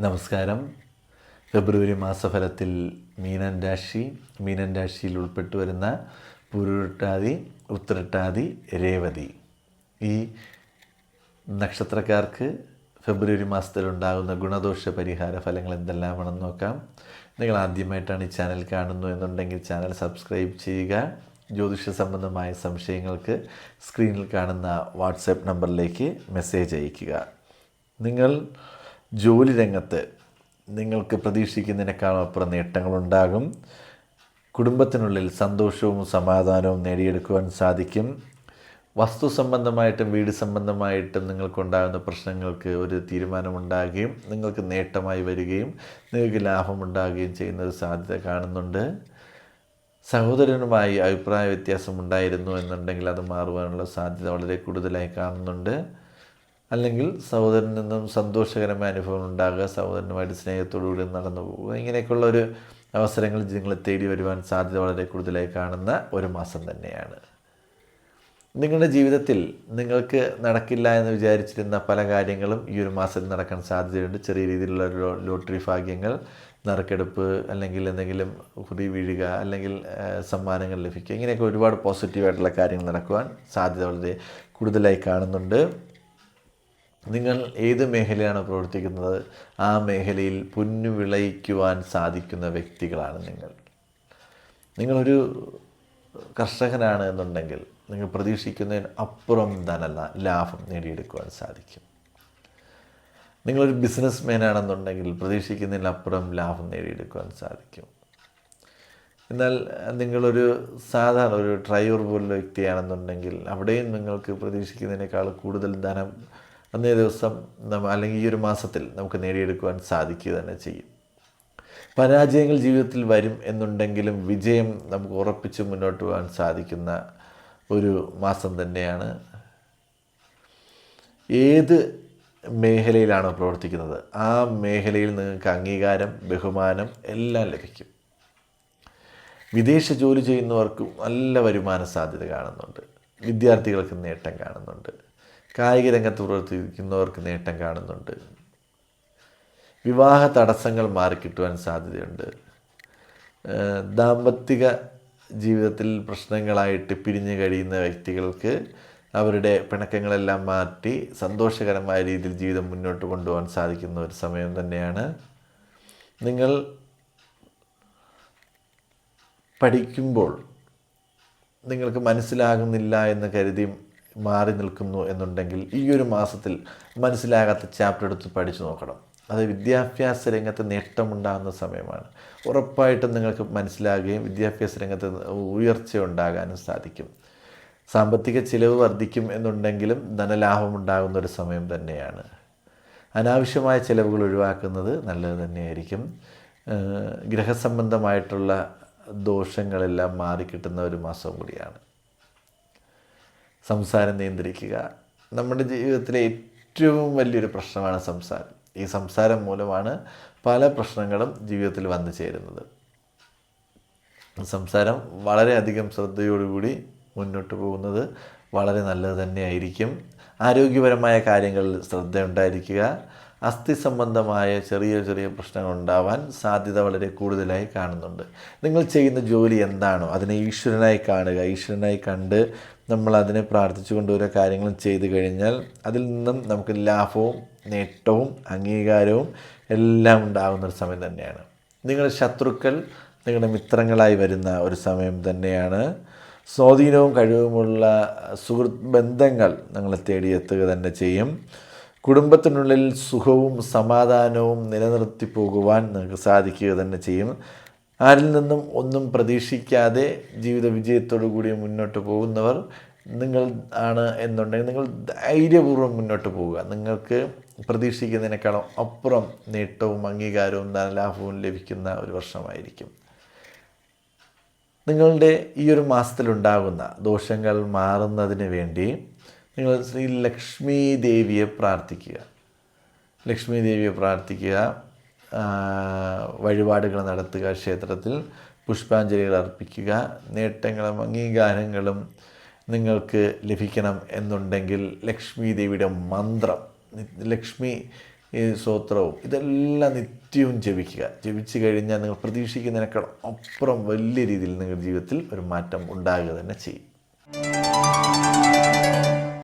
നമസ്കാരം. ഫെബ്രുവരി മാസഫലത്തിൽ മീനൻ രാശി മീനൻ രാശിയിൽ ഉൾപ്പെട്ടു വരുന്ന പുരുട്ടാതി ഉത്തരട്ടാതി രേവതി. ഈ നക്ഷത്രക്കാർക്ക് ഫെബ്രുവരി മാസത്തിലുണ്ടാകുന്ന ഗുണദോഷ പരിഹാര ഫലങ്ങൾ എന്തെല്ലാമാണെന്ന് നോക്കാം. നിങ്ങൾ ആദ്യമായിട്ടാണ് ഈ ചാനൽ കാണുന്നു എന്നുണ്ടെങ്കിൽ ചാനൽ സബ്സ്ക്രൈബ് ചെയ്യുക. ജ്യോതിഷ സംബന്ധമായ സംശയങ്ങൾക്ക് സ്ക്രീനിൽ കാണുന്ന വാട്സാപ്പ് നമ്പറിലേക്ക് മെസ്സേജ് അയയ്ക്കുക. നിങ്ങൾ ജോലി രംഗത്ത് നിങ്ങൾക്ക് പ്രതീക്ഷിക്കുന്നതിനേക്കാൾ അപ്പുറം നേട്ടങ്ങളുണ്ടാകും. കുടുംബത്തിനുള്ളിൽ സന്തോഷവും സമാധാനവും നേടിയെടുക്കുവാൻ സാധിക്കും. വസ്തു സംബന്ധമായിട്ടും വീട് സംബന്ധമായിട്ടും നിങ്ങൾക്കുണ്ടാകുന്ന പ്രശ്നങ്ങൾക്ക് ഒരു തീരുമാനമുണ്ടാകുകയും നിങ്ങൾക്ക് നേട്ടമായി വരികയും നിങ്ങൾക്ക് ലാഭമുണ്ടാകുകയും ചെയ്യുന്ന ഒരു സാധ്യത കാണുന്നുണ്ട്. സഹോദരനുമായി അഭിപ്രായ വ്യത്യാസം ഉണ്ടായിരുന്നു എന്നുണ്ടെങ്കിൽ അത് മാറുവാനുള്ള സാധ്യത വളരെ കൂടുതലായി കാണുന്നുണ്ട്. അല്ലെങ്കിൽ സഹോദരനിൽ നിന്നും സന്തോഷകരമായ അനുഭവം ഉണ്ടാകുക സഹോദരനുമായിട്ട് സ്നേഹത്തോടുകൂടി നടന്നു പോകുക. ഇങ്ങനെയൊക്കെയുള്ള ഒരു അവസരങ്ങൾ നിങ്ങളെ തേടി വരുവാൻ സാധ്യത വളരെ കൂടുതലായി കാണുന്ന ഒരു മാസം തന്നെയാണ്. നിങ്ങളുടെ ജീവിതത്തിൽ നിങ്ങൾക്ക് നടക്കില്ല എന്ന് വിചാരിച്ചിരുന്ന പല കാര്യങ്ങളും ഈ ഒരു മാസത്തിൽ നടക്കാൻ സാധ്യതയുണ്ട്. ചെറിയ രീതിയിലുള്ള ലോട്ടറി ഭാഗ്യങ്ങൾ നറുക്കെടുപ്പ് അല്ലെങ്കിൽ എന്തെങ്കിലും കുറി വീഴുക അല്ലെങ്കിൽ സമ്മാനങ്ങൾ ലഭിക്കുക. ഇങ്ങനെയൊക്കെ ഒരുപാട് പോസിറ്റീവായിട്ടുള്ള കാര്യങ്ങൾ നടക്കുവാൻ സാധ്യത വളരെ കൂടുതലായി കാണുന്നുണ്ട്. നിങ്ങൾ ഏത് മേഖലയാണ് പ്രവർത്തിക്കുന്നത്? ആ മേഖലയിൽ പുന്നു വിളയിക്കുവാൻ സാധിക്കുന്ന വ്യക്തികളാണ് നിങ്ങൾ. നിങ്ങളൊരു കർഷകനാണ് എന്നുണ്ടെങ്കിൽ നിങ്ങൾ പ്രതീക്ഷിക്കുന്നതിന് അപ്പുറം ധനല്ല ലാഭം നേടിയെടുക്കുവാൻ സാധിക്കും. നിങ്ങളൊരു ബിസിനസ് ആണെന്നുണ്ടെങ്കിൽ ആണെന്നുണ്ടെങ്കിൽ പ്രതീക്ഷിക്കുന്നതിനപ്പുറം ലാഭം നേടിയെടുക്കുവാൻ സാധിക്കും. എന്നാൽ നിങ്ങളൊരു സാധാരണ ഒരു ഡ്രൈവർ പോലുള്ള വ്യക്തിയാണെന്നുണ്ടെങ്കിൽ അവിടെയും നിങ്ങൾക്ക് പ്രതീക്ഷിക്കുന്നതിനേക്കാൾ കൂടുതൽ ധനം അന്നേ ദിവസം അല്ലെങ്കിൽ ഈ ഒരു മാസത്തിൽ നമുക്ക് നേടിയെടുക്കുവാൻ സാധിക്കുക തന്നെ ചെയ്യും. പരാജയങ്ങൾ ജീവിതത്തിൽ വരും എന്നുണ്ടെങ്കിലും വിജയം നമുക്ക് ഉറപ്പിച്ച് മുന്നോട്ട് പോകാൻ സാധിക്കുന്ന ഒരു മാസം തന്നെയാണ് ഏത് മേഖലയിലാണോ പ്രവർത്തിക്കുന്നത്. ആ മേഖലയിൽ നിങ്ങൾക്ക് അംഗീകാരം ബഹുമാനം എല്ലാം ലഭിക്കും. വിദേശ ജോലി ചെയ്യുന്നവർക്കും നല്ല വരുമാന സാധ്യത കാണുന്നുണ്ട്. വിദ്യാർത്ഥികൾക്ക് നേട്ടം കാണുന്നുണ്ട്. കായിക രംഗത്ത് പ്രവർത്തിക്കുന്നവർക്ക് നേട്ടം കാണുന്നുണ്ട്. വിവാഹ തടസ്സങ്ങൾ മാറിക്കിട്ടുവാൻ സാധ്യതയുണ്ട്. ദാമ്പത്തിക ജീവിതത്തിൽ പ്രശ്നങ്ങളായിട്ട് പിരിഞ്ഞു കഴിയുന്ന വ്യക്തികൾക്ക് അവരുടെ പിണക്കങ്ങളെല്ലാം മാറ്റി സന്തോഷകരമായ രീതിയിൽ ജീവിതം മുന്നോട്ട് കൊണ്ടുപോകാൻ സാധിക്കുന്ന ഒരു സമയം തന്നെയാണ്. നിങ്ങൾ പഠിക്കുമ്പോൾ നിങ്ങൾക്ക് മനസ്സിലാകുന്നില്ല എന്ന് കരുതി മാറി നിൽക്കുന്നു എന്നുണ്ടെങ്കിൽ ഈ ഒരു മാസത്തിൽ മനസ്സിലാകാത്ത ചാപ്റ്റർ എടുത്ത് പഠിച്ചു നോക്കണം. അത് വിദ്യാഭ്യാസ രംഗത്ത് നേട്ടമുണ്ടാകുന്ന സമയമാണ്. ഉറപ്പായിട്ടും നിങ്ങൾക്ക് മനസ്സിലാകുകയും വിദ്യാഭ്യാസ രംഗത്ത് ഉയർച്ച ഉണ്ടാകാനും സാധിക്കും. സാമ്പത്തിക ചിലവ് വർദ്ധിക്കും എന്നുണ്ടെങ്കിലും ധനലാഭം ഉണ്ടാകുന്ന ഒരു സമയം തന്നെയാണ്. അനാവശ്യമായ ചിലവുകൾ ഒഴിവാക്കുന്നത് നല്ലത് തന്നെയായിരിക്കും. ഗ്രഹസംബന്ധമായിട്ടുള്ള ദോഷങ്ങളെല്ലാം മാറിക്കിട്ടുന്ന ഒരു മാസം കൂടിയാണ്. സംസാരം നിയന്ത്രിക്കുക. നമ്മുടെ ജീവിതത്തിലെ ഏറ്റവും വലിയൊരു പ്രശ്നമാണ് സംസാരം. ഈ സംസാരം മൂലമാണ് പല പ്രശ്നങ്ങളും ജീവിതത്തിൽ വന്നു ചേരുന്നത്. സംസാരം വളരെയധികം ശ്രദ്ധയോടുകൂടി മുന്നോട്ട് പോകുന്നത് വളരെ നല്ലത് തന്നെയായിരിക്കും. ആരോഗ്യപരമായ കാര്യങ്ങളിൽ ശ്രദ്ധയുണ്ടായിരിക്കുക അസ്ഥി സംബന്ധമായ ചെറിയ ചെറിയ പ്രശ്നങ്ങൾ ഉണ്ടാവാൻ സാധ്യത വളരെ കൂടുതലായി കാണുന്നുണ്ട്. നിങ്ങൾ ചെയ്യുന്ന ജോലി എന്താണോ അതിനെ ഈശ്വരനായി കാണുക. ഈശ്വരനായി കണ്ട് നമ്മൾ അതിനെ പ്രാർത്ഥിച്ചുകൊണ്ട് ഓരോ കാര്യങ്ങളും ചെയ്തു കഴിഞ്ഞാൽ അതിൽ നിന്നും നമുക്ക് ലാഭവും നേട്ടവും അംഗീകാരവും എല്ലാം ഉണ്ടാകുന്ന ഒരു സമയം തന്നെയാണ്. നിങ്ങളുടെ ശത്രുക്കൾ നിങ്ങളുടെ മിത്രങ്ങളായി വരുന്ന ഒരു സമയം തന്നെയാണ്. സ്വാധീനവും കഴിവുമുള്ള സുഹൃത്ത് ബന്ധങ്ങൾ നിങ്ങളെ തേടിയെത്തുക തന്നെ ചെയ്യും. കുടുംബത്തിനുള്ളിൽ സുഖവും സമാധാനവും നിലനിർത്തി പോകുവാൻ നിങ്ങൾക്ക് സാധിക്കുക തന്നെ ചെയ്യും. ആരിൽ നിന്നും ഒന്നും പ്രതീക്ഷിക്കാതെ ജീവിത വിജയത്തോടു കൂടി മുന്നോട്ട് പോകുന്നവർ നിങ്ങൾ ആണ് എന്നുണ്ടെങ്കിൽ നിങ്ങൾ ധൈര്യപൂർവം മുന്നോട്ട് പോവുക നിങ്ങൾക്ക് പ്രതീക്ഷിക്കുന്നതിനേക്കാളും അപ്പുറം നേട്ടവും അംഗീകാരവും ധനലാഭവും ലഭിക്കുന്ന ഒരു വർഷമായിരിക്കും. നിങ്ങളുടെ ഈ ഒരു മാസത്തിലുണ്ടാകുന്ന ദോഷങ്ങൾ മാറുന്നതിന് വേണ്ടി നിങ്ങൾ ശ്രീ ലക്ഷ്മി ദേവിയെ പ്രാർത്ഥിക്കുക. ലക്ഷ്മി ദേവിയെ പ്രാർത്ഥിക്കുക വഴിപാടുകൾ നടത്തുക ക്ഷേത്രത്തിൽ പുഷ്പാഞ്ജലികൾ അർപ്പിക്കുക. നേട്ടങ്ങളും അംഗീകാരങ്ങളും നിങ്ങൾക്ക് ലഭിക്കണം എന്നുണ്ടെങ്കിൽ ലക്ഷ്മി ദേവിയുടെ മന്ത്രം ലക്ഷ്മി സ്തോത്രവും ഇതെല്ലാം നിത്യവും ജപിക്കുക. ജപിച്ചു കഴിഞ്ഞാൽ നിങ്ങൾ പ്രതീക്ഷിക്കുന്നതിനേക്കാൾ അപ്പുറം വലിയ രീതിയിൽ നിങ്ങളുടെ ജീവിതത്തിൽ ഒരു മാറ്റം ഉണ്ടാകുക തന്നെ ചെയ്യും.